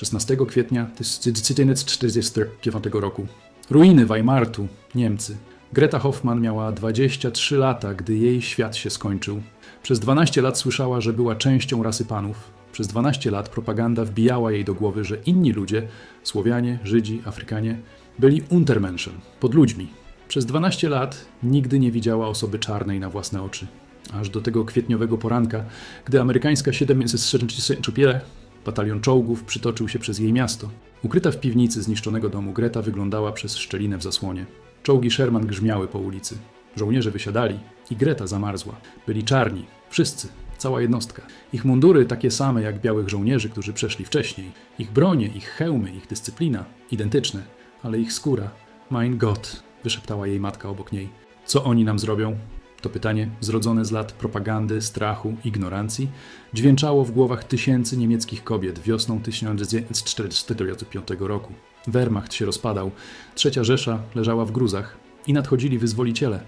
16 kwietnia 1945 roku. Ruiny Weimartu, Niemcy. Greta Hoffman miała 23 lata, gdy jej świat się skończył. Przez 12 lat słyszała, że była częścią rasy panów. Przez 12 lat propaganda wbijała jej do głowy, że inni ludzie, Słowianie, Żydzi, Afrykanie, byli Untermenschen, pod ludźmi. Przez 12 lat nigdy nie widziała osoby czarnej na własne oczy. Aż do tego kwietniowego poranka, gdy amerykańska 764 batalion czołgów przytoczył się przez jej miasto. Ukryta w piwnicy zniszczonego domu Greta wyglądała przez szczelinę w zasłonie. Czołgi Sherman grzmiały po ulicy. Żołnierze wysiadali i Greta zamarzła. Byli czarni, wszyscy, cała jednostka. Ich mundury takie same jak białych żołnierzy, którzy przeszli wcześniej. Ich bronie, ich hełmy, ich dyscyplina identyczne, ale ich skóra. Mein Gott, wyszeptała jej matka obok niej. Co oni nam zrobią? To pytanie, zrodzone z lat propagandy, strachu, ignorancji, dźwięczało w głowach tysięcy niemieckich kobiet wiosną 1945 roku. Wehrmacht się rozpadał, trzecia Rzesza leżała w gruzach i nadchodzili wyzwoliciele.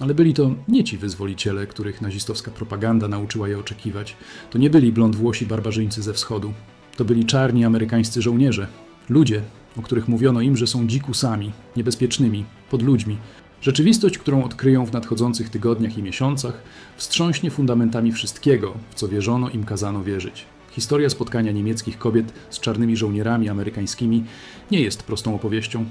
Ale byli to nie ci wyzwoliciele, których nazistowska propaganda nauczyła je oczekiwać. To nie byli blond włosi barbarzyńcy ze wschodu. To byli czarni amerykańscy żołnierze. Ludzie, o których mówiono im, że są dzikusami, niebezpiecznymi, pod ludźmi. Rzeczywistość, którą odkryją w nadchodzących tygodniach i miesiącach, wstrząśnie fundamentami wszystkiego, w co wierzono im kazano wierzyć. Historia spotkania niemieckich kobiet z czarnymi żołnierami amerykańskimi nie jest prostą opowieścią.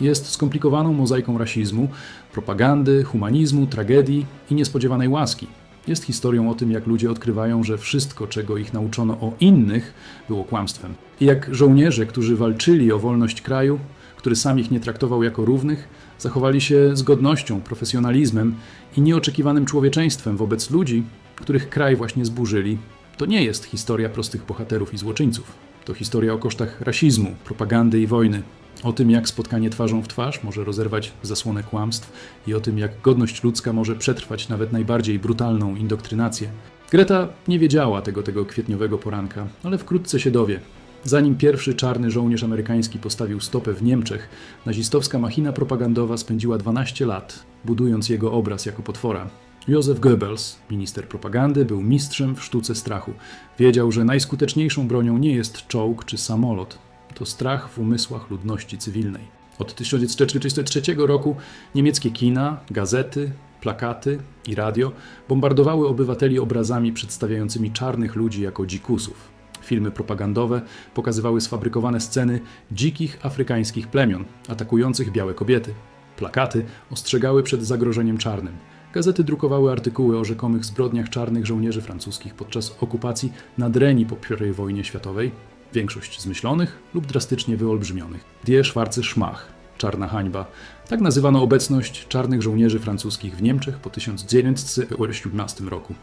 Jest skomplikowaną mozaiką rasizmu, propagandy, humanizmu, tragedii i niespodziewanej łaski. Jest historią o tym, jak ludzie odkrywają, że wszystko, czego ich nauczono o innych, było kłamstwem. I jak żołnierze, którzy walczyli o wolność kraju, który sam ich nie traktował jako równych, zachowali się z godnością, profesjonalizmem i nieoczekiwanym człowieczeństwem wobec ludzi, których kraj właśnie zburzyli. To nie jest historia prostych bohaterów i złoczyńców. To historia o kosztach rasizmu, propagandy i wojny. O tym, jak spotkanie twarzą w twarz może rozerwać zasłonę kłamstw i o tym, jak godność ludzka może przetrwać nawet najbardziej brutalną indoktrynację. Greta nie wiedziała tego tego kwietniowego poranka, ale wkrótce się dowie. Zanim pierwszy czarny żołnierz amerykański postawił stopę w Niemczech, nazistowska machina propagandowa spędziła 12 lat, budując jego obraz jako potwora. Józef Goebbels, minister propagandy, był mistrzem w sztuce strachu. Wiedział, że najskuteczniejszą bronią nie jest czołg czy samolot, to strach w umysłach ludności cywilnej. Od 1943 roku niemieckie kina, gazety, plakaty i radio bombardowały obywateli obrazami przedstawiającymi czarnych ludzi jako dzikusów. Filmy propagandowe pokazywały sfabrykowane sceny dzikich afrykańskich plemion atakujących białe kobiety. Plakaty ostrzegały przed zagrożeniem czarnym. Gazety drukowały artykuły o rzekomych zbrodniach czarnych żołnierzy francuskich podczas okupacji Nadrenii po I wojnie światowej, większość zmyślonych lub drastycznie wyolbrzymionych. Die Schwarze Schmach, czarna hańba. Tak nazywano obecność czarnych żołnierzy francuskich w Niemczech po 1917 roku.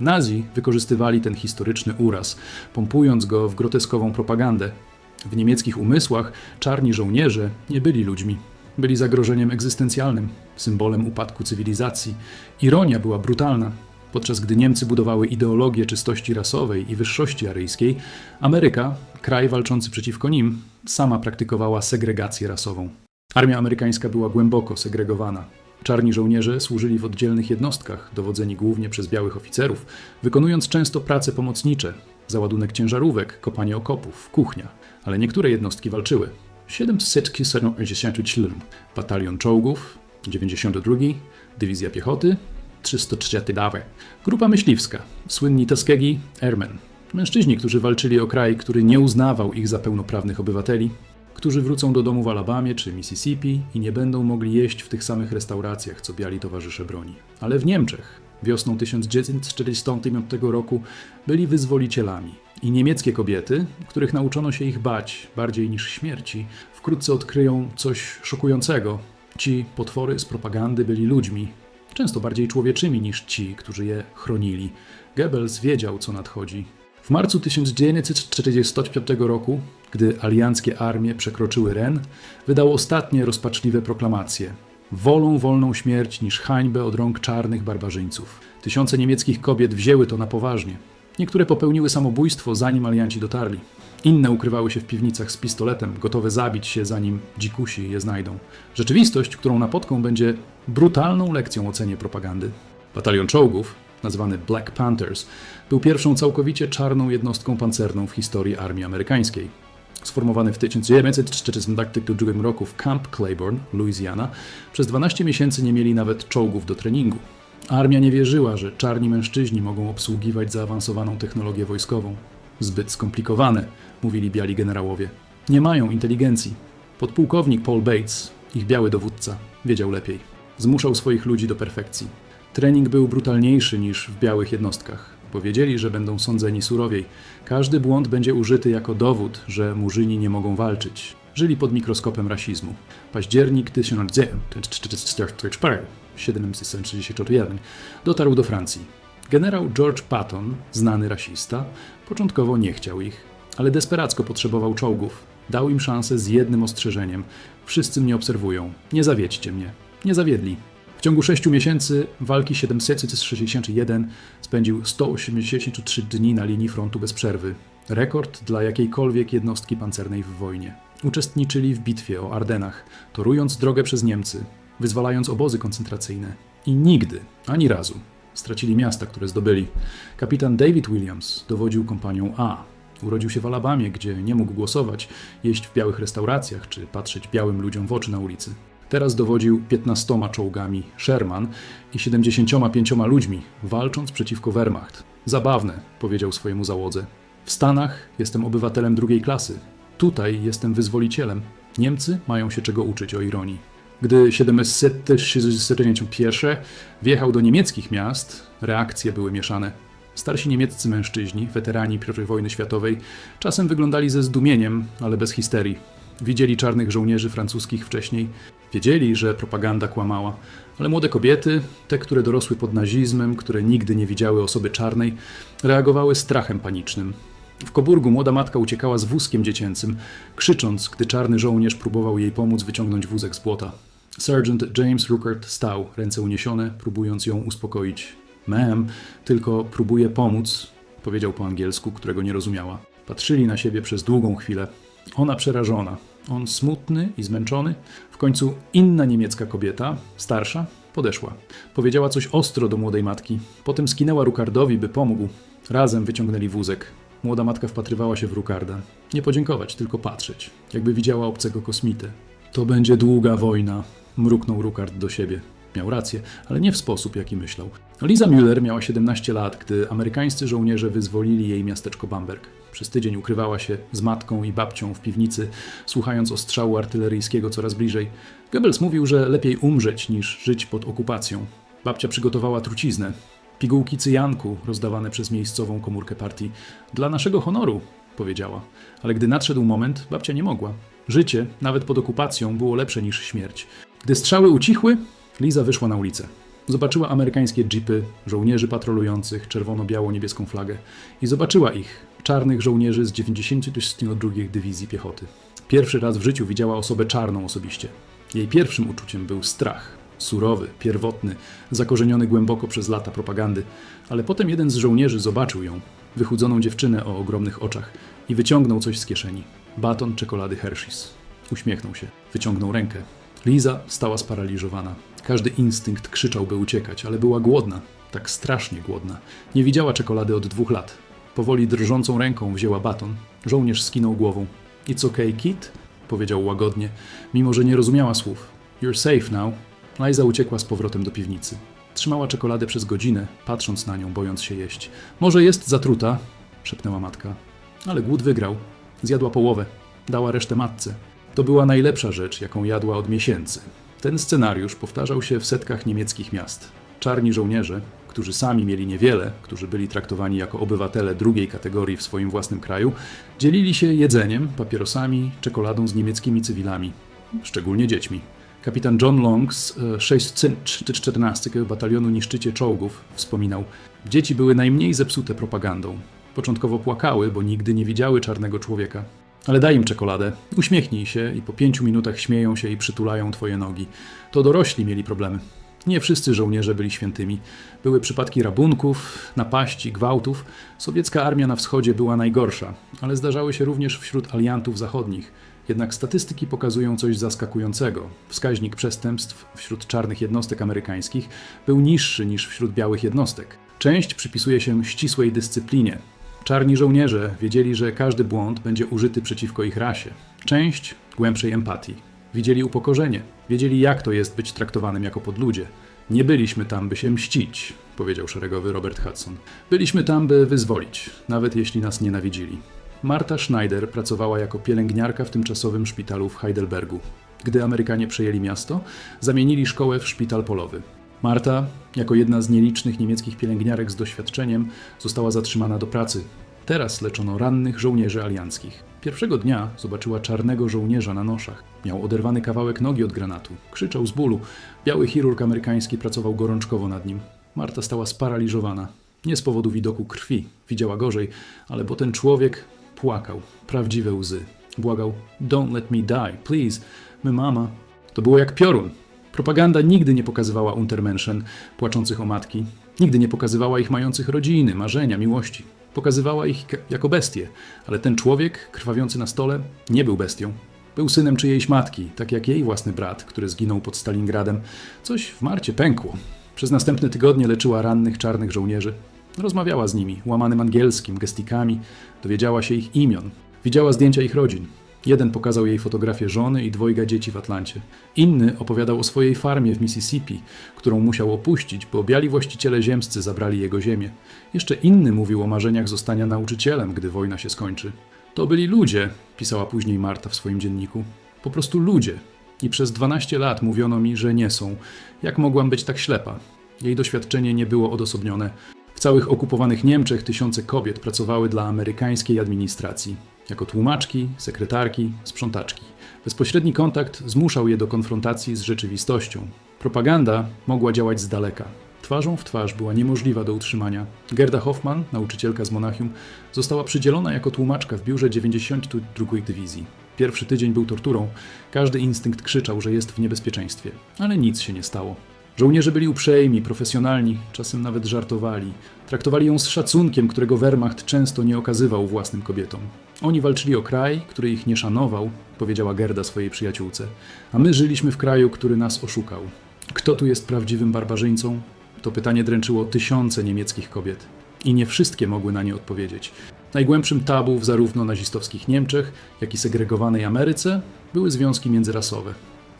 Nazi wykorzystywali ten historyczny uraz, pompując go w groteskową propagandę. W niemieckich umysłach czarni żołnierze nie byli ludźmi. Byli zagrożeniem egzystencjalnym, symbolem upadku cywilizacji. Ironia była brutalna. Podczas gdy Niemcy budowały ideologię czystości rasowej i wyższości aryjskiej, Ameryka, kraj walczący przeciwko nim, sama praktykowała segregację rasową. Armia amerykańska była głęboko segregowana. Czarni żołnierze służyli w oddzielnych jednostkach, dowodzeni głównie przez białych oficerów, wykonując często prace pomocnicze, załadunek ciężarówek, kopanie okopów, kuchnia. Ale niektóre jednostki walczyły. 774 Batalion czołgów, 92, Dywizja Piechoty, 330 Dawe. Grupa myśliwska, słynni Tuskegee Airmen. Mężczyźni, którzy walczyli o kraj, który nie uznawał ich za pełnoprawnych obywateli, którzy wrócą do domu w Alabamie czy Mississippi i nie będą mogli jeść w tych samych restauracjach, co biali towarzysze broni. Ale w Niemczech wiosną 1945 roku byli wyzwolicielami. I niemieckie kobiety, których nauczono się ich bać bardziej niż śmierci, wkrótce odkryją coś szokującego. Ci potwory z propagandy byli ludźmi, często bardziej człowieczymi niż ci, którzy je chronili. Goebbels wiedział, co nadchodzi. W marcu 1945 roku, gdy alianckie armie przekroczyły Ren, wydał ostatnie rozpaczliwe proklamacje. Wolą wolną śmierć niż hańbę od rąk czarnych barbarzyńców. Tysiące niemieckich kobiet wzięły to na poważnie. Niektóre popełniły samobójstwo, zanim alianci dotarli. Inne ukrywały się w piwnicach z pistoletem, gotowe zabić się, zanim dzikusi je znajdą. Rzeczywistość, którą napotką będzie brutalną lekcją o cenie propagandy. Batalion czołgów, nazwany Black Panthers, był pierwszą całkowicie czarną jednostką pancerną w historii armii amerykańskiej. Sformowany w 1942 roku w Camp Claiborne, Louisiana, przez 12 miesięcy nie mieli nawet czołgów do treningu. Armia nie wierzyła, że czarni mężczyźni mogą obsługiwać zaawansowaną technologię wojskową. Zbyt skomplikowane, mówili biali generałowie. Nie mają inteligencji. Podpułkownik Paul Bates, ich biały dowódca, wiedział lepiej. Zmuszał swoich ludzi do perfekcji. Trening był brutalniejszy niż w białych jednostkach. Powiedzieli, że będą sądzeni surowiej. Każdy błąd będzie użyty jako dowód, że murzyni nie mogą walczyć. Żyli pod mikroskopem rasizmu. Październik 1764 dotarł do Francji. Generał George Patton, znany rasista, początkowo nie chciał ich, ale desperacko potrzebował czołgów. Dał im szansę z jednym ostrzeżeniem. Wszyscy mnie obserwują. Nie zawiedźcie mnie. Nie zawiedli. W ciągu 6 miesięcy walki 761 spędził 183 dni na linii frontu bez przerwy. Rekord dla jakiejkolwiek jednostki pancernej w wojnie. Uczestniczyli w bitwie o Ardenach, torując drogę przez Niemcy, wyzwalając obozy koncentracyjne. I nigdy, ani razu, stracili miasta, które zdobyli. Kapitan David Williams dowodził kompanią A. Urodził się w Alabamie, gdzie nie mógł głosować, jeść w białych restauracjach czy patrzeć białym ludziom w oczy na ulicy. Teraz dowodził 15 czołgami Sherman i 75 ludźmi, walcząc przeciwko Wehrmacht. Zabawne, powiedział swojemu załodze. W Stanach jestem obywatelem drugiej klasy. Tutaj jestem wyzwolicielem. Niemcy mają się czego uczyć o ironii. Gdy 761 wjechał do niemieckich miast, reakcje były mieszane. Starsi niemieccy mężczyźni, weterani I wojny światowej, czasem wyglądali ze zdumieniem, ale bez histerii. Widzieli czarnych żołnierzy francuskich wcześniej, wiedzieli, że propaganda kłamała, ale młode kobiety, te, które dorosły pod nazizmem, które nigdy nie widziały osoby czarnej, reagowały strachem panicznym. W Coburgu młoda matka uciekała z wózkiem dziecięcym, krzycząc, gdy czarny żołnierz próbował jej pomóc wyciągnąć wózek z błota. Sergeant James Ruckert stał, ręce uniesione, próbując ją uspokoić. Ma'am, tylko próbuję pomóc, powiedział po angielsku, którego nie rozumiała. Patrzyli na siebie przez długą chwilę. Ona przerażona, on smutny i zmęczony. W końcu inna niemiecka kobieta, starsza, podeszła. Powiedziała coś ostro do młodej matki. Potem skinęła Rukardowi, by pomógł. Razem wyciągnęli wózek. Młoda matka wpatrywała się w Rukarda. Nie podziękować, tylko patrzeć, jakby widziała obcego kosmitę. To będzie długa wojna, mruknął Rukard do siebie. Miał rację, ale nie w sposób, jaki myślał. Liza Müller miała 17 lat, gdy amerykańscy żołnierze wyzwolili jej miasteczko Bamberg. Przez tydzień ukrywała się z matką i babcią w piwnicy, słuchając ostrzału artyleryjskiego coraz bliżej. Goebbels mówił, że lepiej umrzeć niż żyć pod okupacją. Babcia przygotowała truciznę. Pigułki cyjanku rozdawane przez miejscową komórkę partii. Dla naszego honoru, powiedziała. Ale gdy nadszedł moment, babcia nie mogła. Życie, nawet pod okupacją, było lepsze niż śmierć. Gdy strzały ucichły, Liza wyszła na ulicę. Zobaczyła amerykańskie jeepy, żołnierzy patrolujących czerwono-biało-niebieską flagę i zobaczyła ich, czarnych żołnierzy z 92 Dywizji Piechoty. Pierwszy raz w życiu widziała osobę czarną osobiście. Jej pierwszym uczuciem był strach. Surowy, pierwotny, zakorzeniony głęboko przez lata propagandy, ale potem jeden z żołnierzy zobaczył ją, wychudzoną dziewczynę o ogromnych oczach i wyciągnął coś z kieszeni. Baton czekolady Hershey's. Uśmiechnął się, wyciągnął rękę. Liza stała sparaliżowana. Każdy instynkt krzyczał, by uciekać, ale była głodna, tak strasznie głodna. Nie widziała czekolady od dwóch lat. Powoli drżącą ręką wzięła baton. Żołnierz skinął głową. It's okay, kid? powiedział łagodnie, mimo że nie rozumiała słów. You're safe now. Liza uciekła z powrotem do piwnicy. Trzymała czekoladę przez godzinę, patrząc na nią, bojąc się jeść. Może jest zatruta, szepnęła matka. Ale głód wygrał. Zjadła połowę. Dała resztę matce. To była najlepsza rzecz, jaką jadła od miesięcy. Ten scenariusz powtarzał się w setkach niemieckich miast. Czarni żołnierze, którzy sami mieli niewiele, którzy byli traktowani jako obywatele drugiej kategorii w swoim własnym kraju, dzielili się jedzeniem, papierosami, czekoladą z niemieckimi cywilami, szczególnie dziećmi. Kapitan John Long z e, 614 batalionu niszczycie czołgów wspominał: Dzieci były najmniej zepsute propagandą. Początkowo płakały, bo nigdy nie widziały czarnego człowieka. Ale daj im czekoladę, uśmiechnij się i po pięciu minutach śmieją się i przytulają twoje nogi. To dorośli mieli problemy. Nie wszyscy żołnierze byli świętymi. Były przypadki rabunków, napaści, gwałtów. Sowiecka armia na wschodzie była najgorsza, ale zdarzały się również wśród aliantów zachodnich. Jednak statystyki pokazują coś zaskakującego. Wskaźnik przestępstw wśród czarnych jednostek amerykańskich był niższy niż wśród białych jednostek. Część przypisuje się ścisłej dyscyplinie. Czarni żołnierze wiedzieli, że każdy błąd będzie użyty przeciwko ich rasie. Część głębszej empatii. Widzieli upokorzenie, wiedzieli jak to jest być traktowanym jako podludzie. Nie byliśmy tam, by się mścić, powiedział szeregowy Robert Hudson. Byliśmy tam, by wyzwolić, nawet jeśli nas nienawidzili. Marta Schneider pracowała jako pielęgniarka w tymczasowym szpitalu w Heidelbergu. Gdy Amerykanie przejęli miasto, zamienili szkołę w szpital polowy. Marta, jako jedna z nielicznych niemieckich pielęgniarek z doświadczeniem, została zatrzymana do pracy. Teraz leczono rannych żołnierzy alianckich. Pierwszego dnia zobaczyła czarnego żołnierza na noszach. Miał oderwany kawałek nogi od granatu. Krzyczał z bólu. Biały chirurg amerykański pracował gorączkowo nad nim. Marta stała sparaliżowana. Nie z powodu widoku krwi, widziała gorzej, ale bo ten człowiek płakał. Prawdziwe łzy. Błagał: Don't let me die, please. My mama. To było jak piorun. Propaganda nigdy nie pokazywała Untermenschen płaczących o matki. Nigdy nie pokazywała ich mających rodziny, marzenia, miłości. Pokazywała ich jako bestie, ale ten człowiek, krwawiący na stole, nie był bestią. Był synem czyjejś matki, tak jak jej własny brat, który zginął pod Stalingradem. Coś w Marcie pękło. Przez następne tygodnie leczyła rannych czarnych żołnierzy. Rozmawiała z nimi, łamanym angielskim, gestikami, dowiedziała się ich imion. Widziała zdjęcia ich rodzin. Jeden pokazał jej fotografię żony i dwojga dzieci w Atlancie. Inny opowiadał o swojej farmie w Mississippi, którą musiał opuścić, bo biali właściciele ziemscy zabrali jego ziemię. Jeszcze inny mówił o marzeniach zostania nauczycielem, gdy wojna się skończy. To byli ludzie, pisała później Marta w swoim dzienniku. Po prostu ludzie. I przez 12 lat mówiono mi, że nie są. Jak mogłam być tak ślepa? Jej doświadczenie nie było odosobnione. W całych okupowanych Niemczech tysiące kobiet pracowały dla amerykańskiej administracji. Jako tłumaczki, sekretarki, sprzątaczki. Bezpośredni kontakt zmuszał je do konfrontacji z rzeczywistością. Propaganda mogła działać z daleka. Twarzą w twarz była niemożliwa do utrzymania. Gerda Hoffman, nauczycielka z Monachium, została przydzielona jako tłumaczka w biurze 92 Dywizji. Pierwszy tydzień był torturą. Każdy instynkt krzyczał, że jest w niebezpieczeństwie, ale nic się nie stało. Żołnierze byli uprzejmi, profesjonalni, czasem nawet żartowali. Traktowali ją z szacunkiem, którego Wehrmacht często nie okazywał własnym kobietom. Oni walczyli o kraj, który ich nie szanował, powiedziała Gerda swojej przyjaciółce, a my żyliśmy w kraju, który nas oszukał. Kto tu jest prawdziwym barbarzyńcą? To pytanie dręczyło tysiące niemieckich kobiet. I nie wszystkie mogły na nie odpowiedzieć. Najgłębszym tabu w zarówno nazistowskich Niemczech, jak i segregowanej Ameryce były związki międzyrasowe.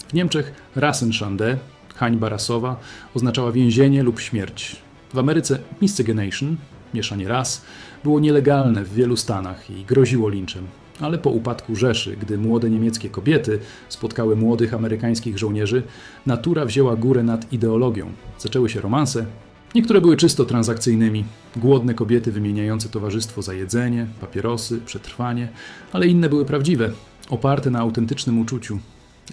W Niemczech Rassenschande, hańba rasowa, oznaczała więzienie lub śmierć. W Ameryce miscegenation, mieszanie ras, było nielegalne w wielu stanach i groziło linczem. Ale po upadku Rzeszy, gdy młode niemieckie kobiety spotkały młodych amerykańskich żołnierzy, natura wzięła górę nad ideologią. Zaczęły się romanse. Niektóre były czysto transakcyjnymi. Głodne kobiety wymieniające towarzystwo za jedzenie, papierosy, przetrwanie, ale inne były prawdziwe, oparte na autentycznym uczuciu.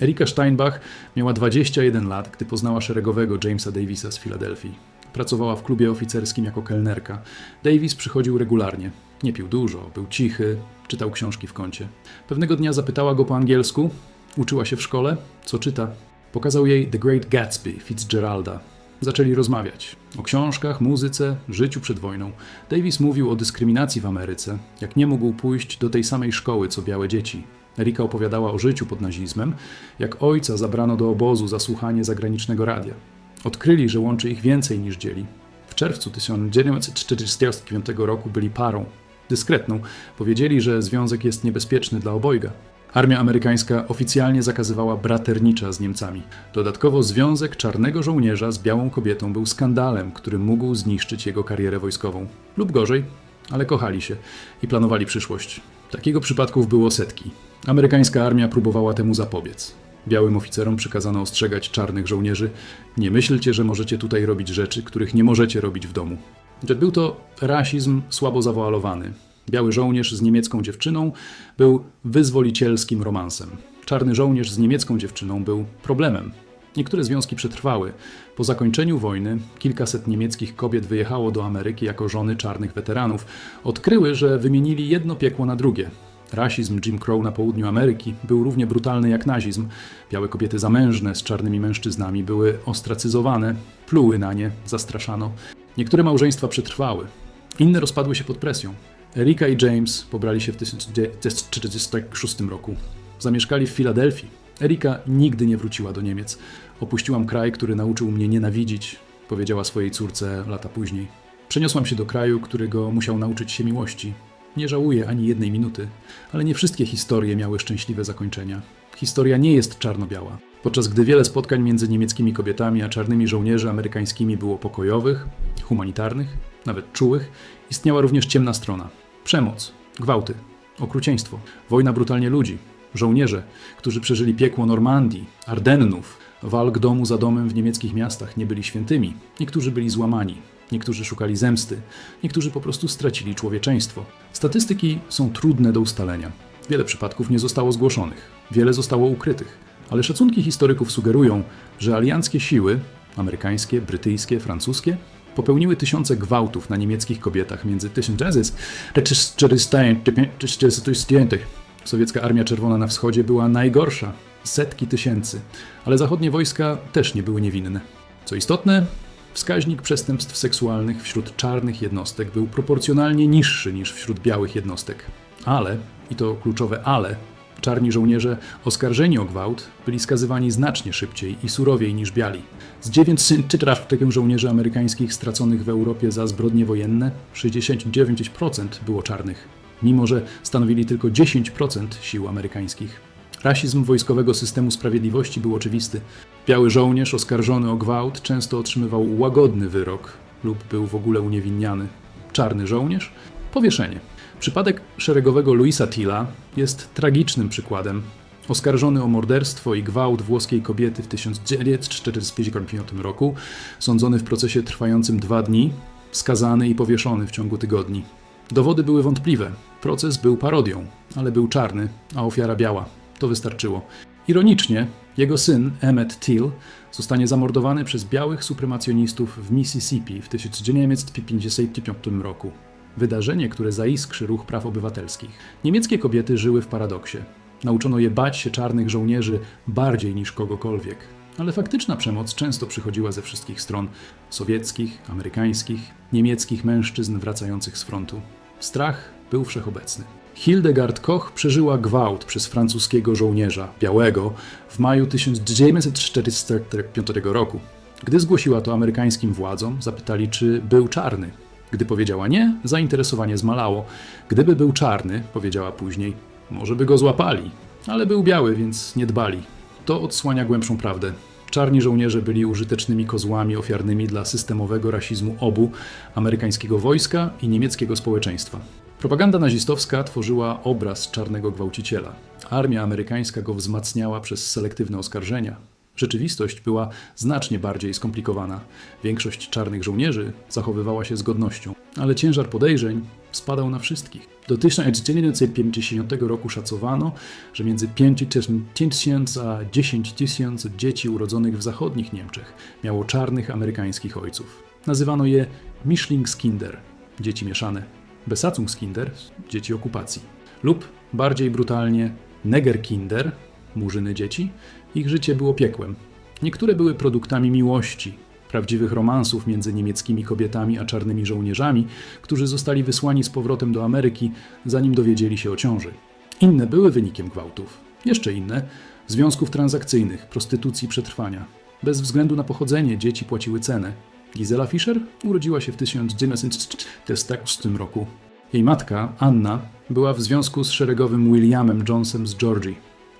Erika Steinbach miała 21 lat, gdy poznała szeregowego Jamesa Davisa z Filadelfii. Pracowała w klubie oficerskim jako kelnerka. Davis przychodził regularnie. Nie pił dużo, był cichy, czytał książki w kącie. Pewnego dnia zapytała go po angielsku, uczyła się w szkole, co czyta. Pokazał jej The Great Gatsby Fitzgeralda. Zaczęli rozmawiać o książkach, muzyce, życiu przed wojną. Davis mówił o dyskryminacji w Ameryce, jak nie mógł pójść do tej samej szkoły co białe dzieci. Erika opowiadała o życiu pod nazizmem, jak ojca zabrano do obozu za słuchanie zagranicznego radia. Odkryli, że łączy ich więcej niż dzieli. W czerwcu 1945 roku byli parą. Dyskretną. Powiedzieli, że związek jest niebezpieczny dla obojga. Armia amerykańska oficjalnie zakazywała braternicza z Niemcami. Dodatkowo związek czarnego żołnierza z białą kobietą był skandalem, który mógł zniszczyć jego karierę wojskową. Lub gorzej, ale kochali się i planowali przyszłość. Takiego przypadków było setki. Amerykańska armia próbowała temu zapobiec. Białym oficerom przykazano ostrzegać czarnych żołnierzy: Nie myślcie, że możecie tutaj robić rzeczy, których nie możecie robić w domu. Był to rasizm słabo zawoalowany. Biały żołnierz z niemiecką dziewczyną był wyzwolicielskim romansem. Czarny żołnierz z niemiecką dziewczyną był problemem. Niektóre związki przetrwały. Po zakończeniu wojny kilkaset niemieckich kobiet wyjechało do Ameryki jako żony czarnych weteranów. Odkryły, że wymienili jedno piekło na drugie. Rasizm Jim Crow na południu Ameryki był równie brutalny jak nazizm. Białe kobiety zamężne z czarnymi mężczyznami były ostracyzowane, pluły na nie, zastraszano. Niektóre małżeństwa przetrwały, inne rozpadły się pod presją. Erika i James pobrali się w 1946 roku. Zamieszkali w Filadelfii. Erika nigdy nie wróciła do Niemiec. Opuściłam kraj, który nauczył mnie nienawidzić, powiedziała swojej córce lata później. Przeniosłam się do kraju, którego musiał nauczyć się miłości. Nie żałuję ani jednej minuty, ale nie wszystkie historie miały szczęśliwe zakończenia. Historia nie jest czarno-biała. Podczas gdy wiele spotkań między niemieckimi kobietami a czarnymi żołnierzy amerykańskimi było pokojowych, humanitarnych, nawet czułych, istniała również ciemna strona. Przemoc, gwałty, okrucieństwo, wojna brutalnie ludzi, żołnierze, którzy przeżyli piekło Normandii, Ardennów, walk domu za domem w niemieckich miastach nie byli świętymi. Niektórzy byli złamani, niektórzy szukali zemsty, niektórzy po prostu stracili człowieczeństwo. Statystyki są trudne do ustalenia. Wiele przypadków nie zostało zgłoszonych, wiele zostało ukrytych, ale szacunki historyków sugerują, że alianckie siły amerykańskie, brytyjskie, francuskie popełniły tysiące gwałtów na niemieckich kobietach między 1445 Sowiecka Armia Czerwona na wschodzie była najgorsza. Setki tysięcy. Ale zachodnie wojska też nie były niewinne. Co istotne, wskaźnik przestępstw seksualnych wśród czarnych jednostek był proporcjonalnie niższy niż wśród białych jednostek. Ale, i to kluczowe ale, czarni żołnierze oskarżeni o gwałt byli skazywani znacznie szybciej i surowiej niż biali. Z 904 żołnierzy amerykańskich straconych w Europie za zbrodnie wojenne, 69% było czarnych, mimo że stanowili tylko 10% sił amerykańskich. Rasizm wojskowego systemu sprawiedliwości był oczywisty. Biały żołnierz oskarżony o gwałt często otrzymywał łagodny wyrok lub był w ogóle uniewinniany. Czarny żołnierz powieszenie. Przypadek szeregowego Luisa Tilla jest tragicznym przykładem. Oskarżony o morderstwo i gwałt włoskiej kobiety w 1945 roku, sądzony w procesie trwającym dwa dni, skazany i powieszony w ciągu tygodni. Dowody były wątpliwe. Proces był parodią, ale był czarny, a ofiara biała. To wystarczyło. Ironicznie, jego syn, Emmett Till, zostanie zamordowany przez białych supremacjonistów w Mississippi w 1955 roku. Wydarzenie, które zaiskrzy ruch praw obywatelskich. Niemieckie kobiety żyły w paradoksie. Nauczono je bać się czarnych żołnierzy bardziej niż kogokolwiek. Ale faktyczna przemoc często przychodziła ze wszystkich stron sowieckich, amerykańskich, niemieckich mężczyzn wracających z frontu. Strach był wszechobecny. Hildegard Koch przeżyła gwałt przez francuskiego żołnierza, białego, w maju 1945 roku. Gdy zgłosiła to amerykańskim władzom, zapytali, czy był czarny. Gdy powiedziała nie, zainteresowanie zmalało. Gdyby był czarny, powiedziała później, może by go złapali, ale był biały, więc nie dbali. To odsłania głębszą prawdę. Czarni żołnierze byli użytecznymi kozłami ofiarnymi dla systemowego rasizmu obu amerykańskiego wojska i niemieckiego społeczeństwa. Propaganda nazistowska tworzyła obraz czarnego gwałciciela. Armia amerykańska go wzmacniała przez selektywne oskarżenia. Rzeczywistość była znacznie bardziej skomplikowana. Większość czarnych żołnierzy zachowywała się z godnością, ale ciężar podejrzeń spadał na wszystkich. Do 1950 roku szacowano, że między 5 tysięcy a 10 tysięcy dzieci urodzonych w zachodnich Niemczech miało czarnych amerykańskich ojców. Nazywano je Mischlingskinder, dzieci mieszane, Besatzungskinder, dzieci okupacji, lub bardziej brutalnie Negerkinder, murzyny dzieci, ich życie było piekłem. Niektóre były produktami miłości, prawdziwych romansów między niemieckimi kobietami a czarnymi żołnierzami, którzy zostali wysłani z powrotem do Ameryki, zanim dowiedzieli się o ciąży. Inne były wynikiem gwałtów, jeszcze inne związków transakcyjnych, prostytucji przetrwania. Bez względu na pochodzenie dzieci płaciły cenę. Gisela Fischer urodziła się w 1940 roku. Jej matka, Anna, była w związku z szeregowym Williamem Jonesem z Georgii.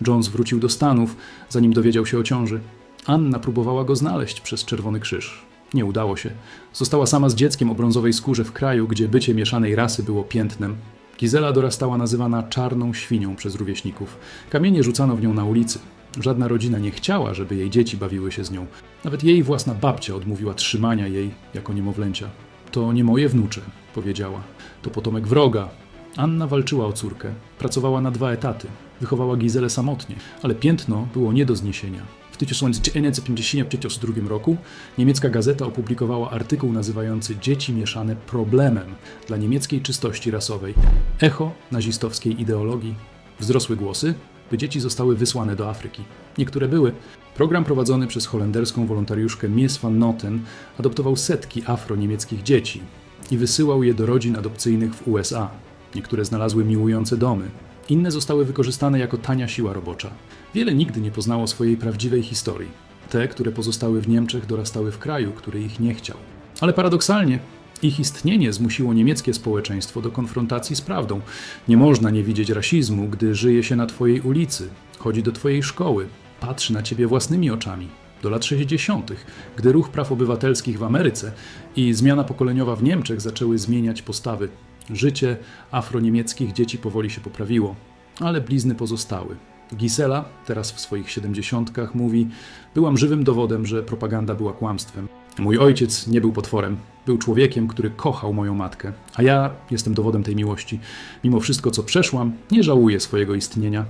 Jones wrócił do Stanów, zanim dowiedział się o ciąży. Anna próbowała go znaleźć przez Czerwony Krzyż. Nie udało się. Została sama z dzieckiem o brązowej skórze w kraju, gdzie bycie mieszanej rasy było piętnem. Gizela dorastała nazywana czarną świnią przez rówieśników. Kamienie rzucano w nią na ulicy. Żadna rodzina nie chciała, żeby jej dzieci bawiły się z nią. Nawet jej własna babcia odmówiła trzymania jej jako niemowlęcia. To nie moje wnucze, powiedziała. To potomek wroga. Anna walczyła o córkę. Pracowała na dwa etaty. Wychowała Gizelę samotnie, ale piętno było nie do zniesienia. W 1952 roku niemiecka gazeta opublikowała artykuł nazywający Dzieci mieszane problemem dla niemieckiej czystości rasowej. Echo nazistowskiej ideologii. Wzrosły głosy, by dzieci zostały wysłane do Afryki. Niektóre były. Program prowadzony przez holenderską wolontariuszkę Mies van Noten adoptował setki afro-niemieckich dzieci i wysyłał je do rodzin adopcyjnych w USA. Niektóre znalazły miłujące domy, inne zostały wykorzystane jako tania siła robocza. Wiele nigdy nie poznało swojej prawdziwej historii. Te, które pozostały w Niemczech, dorastały w kraju, który ich nie chciał. Ale paradoksalnie, Ich istnienie zmusiło niemieckie społeczeństwo do konfrontacji z prawdą. Nie można nie widzieć rasizmu, gdy żyje się na twojej ulicy, chodzi do twojej szkoły, patrzy na ciebie własnymi oczami. Do lat 60., gdy ruch praw obywatelskich w Ameryce i zmiana pokoleniowa w Niemczech zaczęły zmieniać postawy. Życie afroniemieckich dzieci powoli się poprawiło, ale blizny pozostały. Gisela, teraz w swoich siedemdziesiątkach, mówi: Byłam żywym dowodem, że propaganda była kłamstwem. Mój ojciec nie był potworem. Był człowiekiem, który kochał moją matkę, a ja jestem dowodem tej miłości. Mimo wszystko, co przeszłam, nie żałuję swojego istnienia.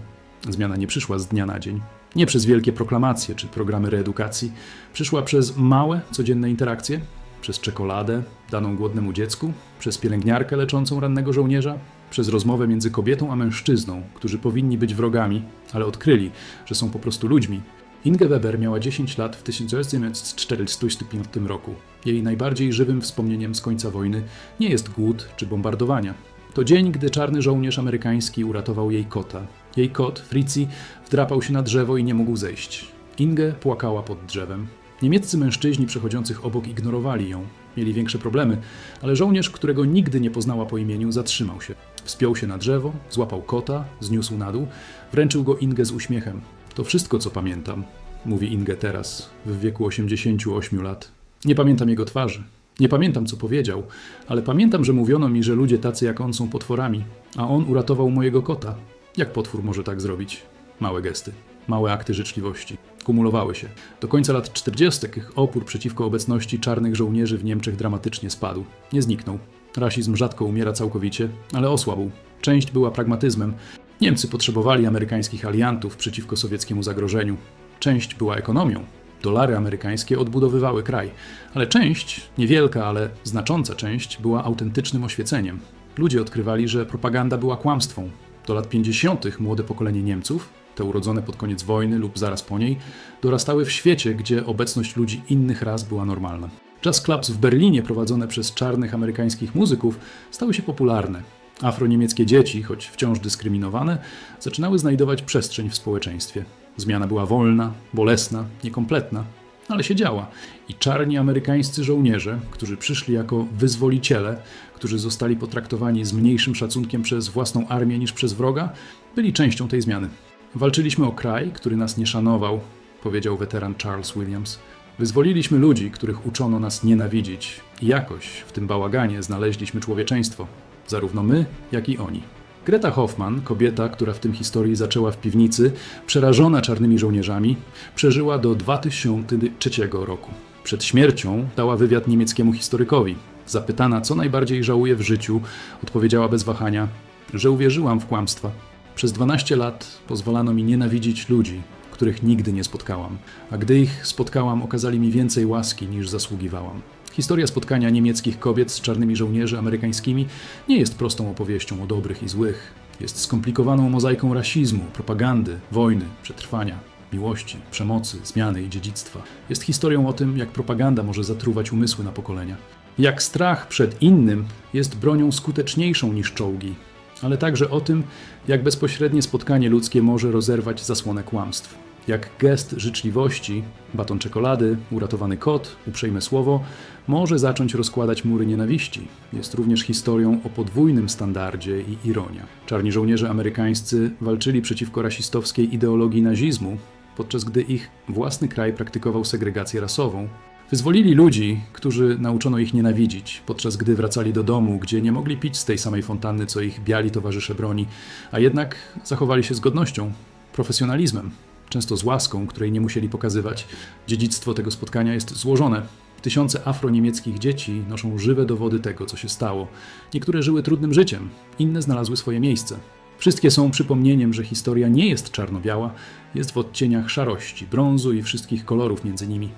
Zmiana nie przyszła z dnia na dzień. Nie przez wielkie proklamacje czy programy reedukacji. Przyszła przez małe, codzienne interakcje, przez czekoladę daną głodnemu dziecku, przez pielęgniarkę leczącą rannego żołnierza, przez rozmowę między kobietą a mężczyzną, którzy powinni być wrogami, ale odkryli, że są po prostu ludźmi. Inge Weber miała 10 lat w 1945 roku. Jej najbardziej żywym wspomnieniem z końca wojny nie jest głód czy bombardowania. To dzień, gdy czarny żołnierz amerykański uratował jej kota. Jej kot, Fritzi, wdrapał się na drzewo i nie mógł zejść. Inge płakała pod drzewem. Niemieccy mężczyźni przechodzących obok ignorowali ją. Mieli większe problemy, ale żołnierz, którego nigdy nie poznała po imieniu, zatrzymał się. Wspiął się na drzewo, złapał kota, zniósł na dół, wręczył go Inge z uśmiechem. To wszystko, co pamiętam, mówi Inge teraz, w wieku 88 lat. Nie pamiętam jego twarzy. Nie pamiętam, co powiedział, ale pamiętam, że mówiono mi, że ludzie tacy jak on są potworami, a on uratował mojego kota. Jak potwór może tak zrobić? Małe gesty, małe akty życzliwości. Kumulowały się. Do końca lat 40. opór przeciwko obecności czarnych żołnierzy w Niemczech dramatycznie spadł. Nie zniknął. Rasizm rzadko umiera całkowicie, ale osłabł. Część była pragmatyzmem. Niemcy potrzebowali amerykańskich aliantów przeciwko sowieckiemu zagrożeniu. Część była ekonomią. Dolary amerykańskie odbudowywały kraj, ale część, niewielka, ale znacząca część, była autentycznym oświeceniem. Ludzie odkrywali, że propaganda była kłamstwą. Do lat 50. młode pokolenie Niemców, te urodzone pod koniec wojny lub zaraz po niej, dorastały w świecie, gdzie obecność ludzi innych ras była normalna. Jazz clubs w Berlinie prowadzone przez czarnych amerykańskich muzyków stały się popularne. Afroniemieckie dzieci, choć wciąż dyskryminowane, zaczynały znajdować przestrzeń w społeczeństwie. Zmiana była wolna, bolesna, niekompletna, ale się działa. I czarni amerykańscy żołnierze, którzy przyszli jako wyzwoliciele, którzy zostali potraktowani z mniejszym szacunkiem przez własną armię niż przez wroga, byli częścią tej zmiany. Walczyliśmy o kraj, który nas nie szanował, powiedział weteran Charles Williams. Wyzwoliliśmy ludzi, których uczono nas nienawidzić, i jakoś w tym bałaganie znaleźliśmy człowieczeństwo, zarówno my, jak i oni. Greta Hoffman, kobieta, która w tym historii zaczęła w piwnicy, przerażona czarnymi żołnierzami, przeżyła do 2003 roku. Przed śmiercią dała wywiad niemieckiemu historykowi. Zapytana, co najbardziej żałuje w życiu, odpowiedziała bez wahania, że uwierzyłam w kłamstwa. Przez 12 lat pozwalano mi nienawidzić ludzi, których nigdy nie spotkałam, a gdy ich spotkałam, okazali mi więcej łaski niż zasługiwałam. Historia spotkania niemieckich kobiet z czarnymi żołnierzy amerykańskimi nie jest prostą opowieścią o dobrych i złych. Jest skomplikowaną mozaiką rasizmu, propagandy, wojny, przetrwania, miłości, przemocy, zmiany i dziedzictwa. Jest historią o tym, jak propaganda może zatruwać umysły na pokolenia. Jak strach przed innym jest bronią skuteczniejszą niż czołgi, ale także o tym, jak bezpośrednie spotkanie ludzkie może rozerwać zasłonę kłamstw. Jak gest życzliwości, baton czekolady, uratowany kot, uprzejme słowo, może zacząć rozkładać mury nienawiści. Jest również historią o podwójnym standardzie i ironia. Czarni żołnierze amerykańscy walczyli przeciwko rasistowskiej ideologii nazizmu, podczas gdy ich własny kraj praktykował segregację rasową. Wyzwolili ludzi, którzy nauczono ich nienawidzić, podczas gdy wracali do domu, gdzie nie mogli pić z tej samej fontanny, co ich biali towarzysze broni, a jednak zachowali się z godnością, profesjonalizmem, często z łaską, której nie musieli pokazywać. Dziedzictwo tego spotkania jest złożone. Tysiące afroniemieckich dzieci noszą żywe dowody tego, co się stało. Niektóre żyły trudnym życiem, inne znalazły swoje miejsce. Wszystkie są przypomnieniem, że historia nie jest czarno-biała, jest w odcieniach szarości, brązu i wszystkich kolorów między nimi.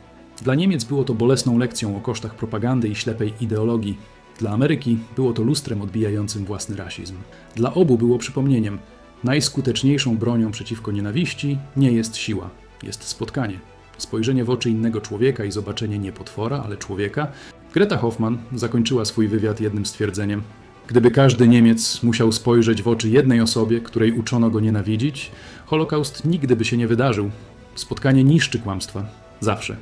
Dla Niemiec było to bolesną lekcją o kosztach propagandy i ślepej ideologii. Dla Ameryki było to lustrem odbijającym własny rasizm. Dla obu było przypomnieniem, najskuteczniejszą bronią przeciwko nienawiści nie jest siła, jest spotkanie. Spojrzenie w oczy innego człowieka i zobaczenie nie potwora, ale człowieka. Greta Hoffman zakończyła swój wywiad jednym stwierdzeniem: Gdyby każdy Niemiec musiał spojrzeć w oczy jednej osobie, której uczono go nienawidzić, Holokaust nigdy by się nie wydarzył. Spotkanie niszczy kłamstwa. Zawsze.